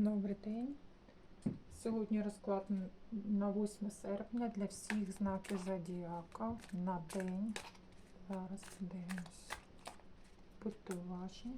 Добрий день. Сьогодні розклад на 8 серпня для всіх знаків зодіака на день. Зараз подивимось. Будьте уважні.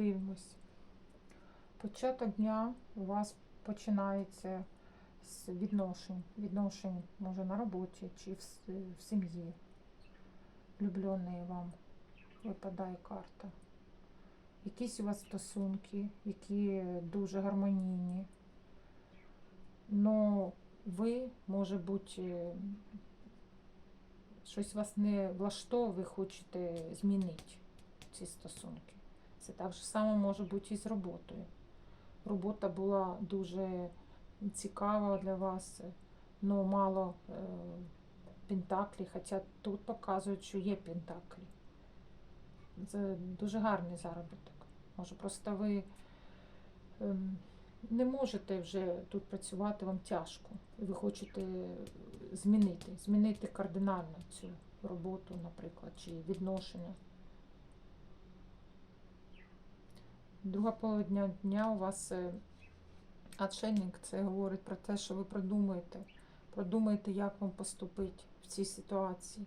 Дивимось. Початок дня у вас починається з відношень. Відношень може на роботі чи в, в сім'ї. Влюбленої вам випадає карта. Якісь у вас стосунки, які дуже гармонійні. Но ви, може бути, е, щось вас не влаштовує, ви хочете змінити ці стосунки. Це так же само може бути і з роботою. Робота була дуже цікава для вас, але мало е, пентаклі, хоча тут показують, що є пентаклі. Це дуже гарний заробіток. Може, просто ви ем, не можете вже тут працювати, вам тяжко. Ви хочете змінити, змінити кардинально цю роботу, наприклад, чи відношення. Друга половина дня у вас е, отшельник, це говорить про те, що ви продумаєте, продумаєте, як вам поступити в цій ситуації.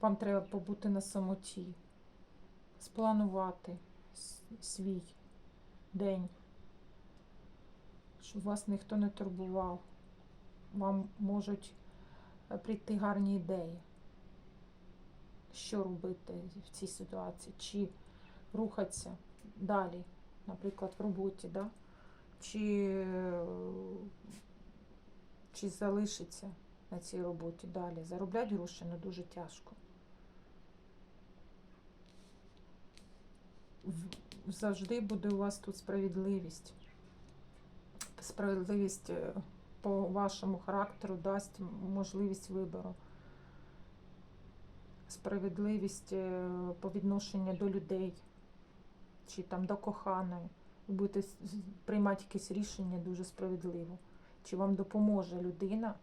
Вам треба побути на самоті, спланувати свій день, щоб вас ніхто не турбував. Вам можуть е, прийти гарні ідеї, що робити в цій ситуації, чи рухатися далі, наприклад, в роботі, да? чи, чи залишиться на цій роботі далі. Заробляти гроші не дуже тяжко. Завжди буде у вас тут справедливість. Справедливість е, по вашому характеру дасть можливість вибору. Справедливість е, по відношенню до людей чи там до коханої. Ви будете приймати якесь рішення дуже справедливо. Чи вам допоможе людина,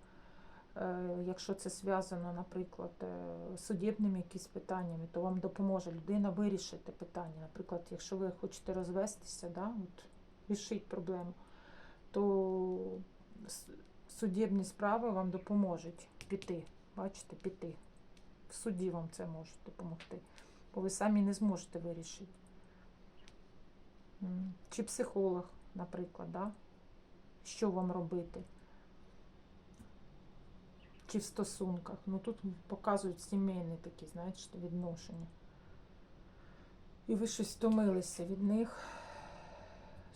е, якщо це зв'язано, наприклад, е, з судебними якісь питаннями, то вам допоможе людина вирішити питання. Наприклад, якщо ви хочете розвестися, да, от, рішити проблему, то судебні справи вам допоможуть піти. Бачите, піти. В суді вам це можуть допомогти, бо ви самі не зможете вирішити. Чи психолог, наприклад, да? що вам робити? Чи в стосунках. Ну тут показують сімейні такі, знаєте, відношення. І ви щось втомилися від них,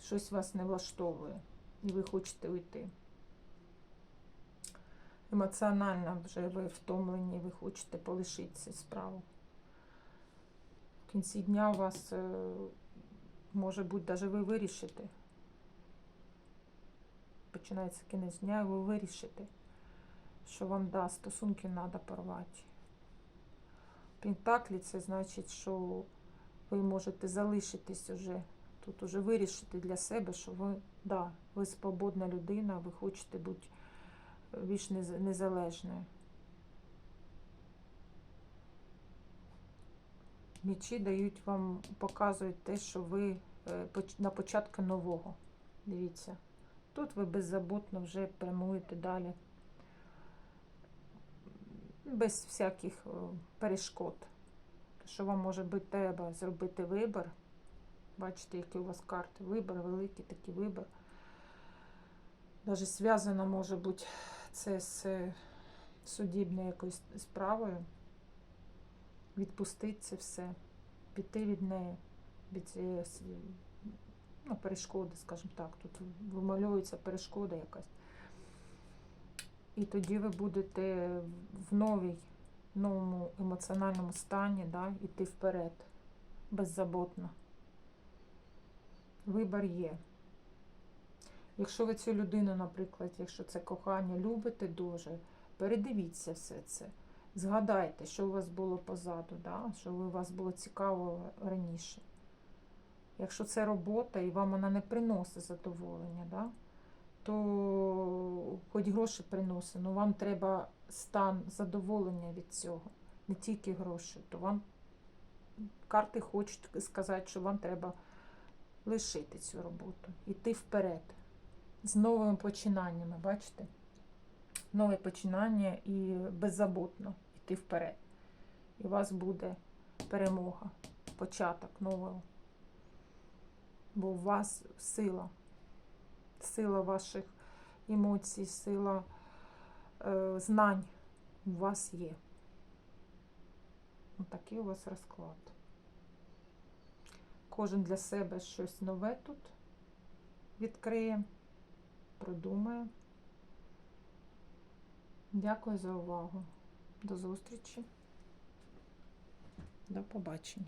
щось вас не влаштовує, і ви хочете уйти. Емоціонально вже ви втомлені, ви хочете полишити цю справу. В кінці дня у вас е, може бути, навіть ви вирішите. Починається кінець дня, і ви вирішите, що вам да, стосунки треба порвати. Пентаклі це значить, що ви можете залишитись уже, тут уже вирішити для себе, що ви, да, ви свободна людина, ви хочете бути більш незалежною. Мічі дають вам, показують те, що ви е, на початку нового. Дивіться. Тут ви беззаботно вже прямуєте далі. Без всяких перешкод. Що вам може бути треба зробити вибір. Бачите, які у вас карти. Вибір, великий такий вибір. Навіть зв'язано може бути це з е, судібною якоюсь справою. Відпустити це все, піти від неї, від цієї ну, перешкоди, скажімо так, тут вимальовується перешкода якась. І тоді ви будете в новій, новому емоціональному стані да, йти вперед, беззаботно. Вибір є. Якщо ви цю людину, наприклад, якщо це кохання любите дуже, передивіться все це. Згадайте, що у вас було позаду, да? що у вас було цікаво раніше. Якщо це робота і вам вона не приносить задоволення, да? то хоч гроші приносить, але вам треба стан задоволення від цього, не тільки гроші. То вам карти хочуть сказати, що вам треба лишити цю роботу, йти вперед з новими починаннями, бачите? Нове починання і беззаботно йти вперед. І у вас буде перемога, початок нового. Бо у вас сила, сила ваших емоцій, сила е, знань у вас є. Такий у вас розклад. Кожен для себе щось нове тут відкриє, продумає. Дякую за увагу. До зустрічі. До побачення.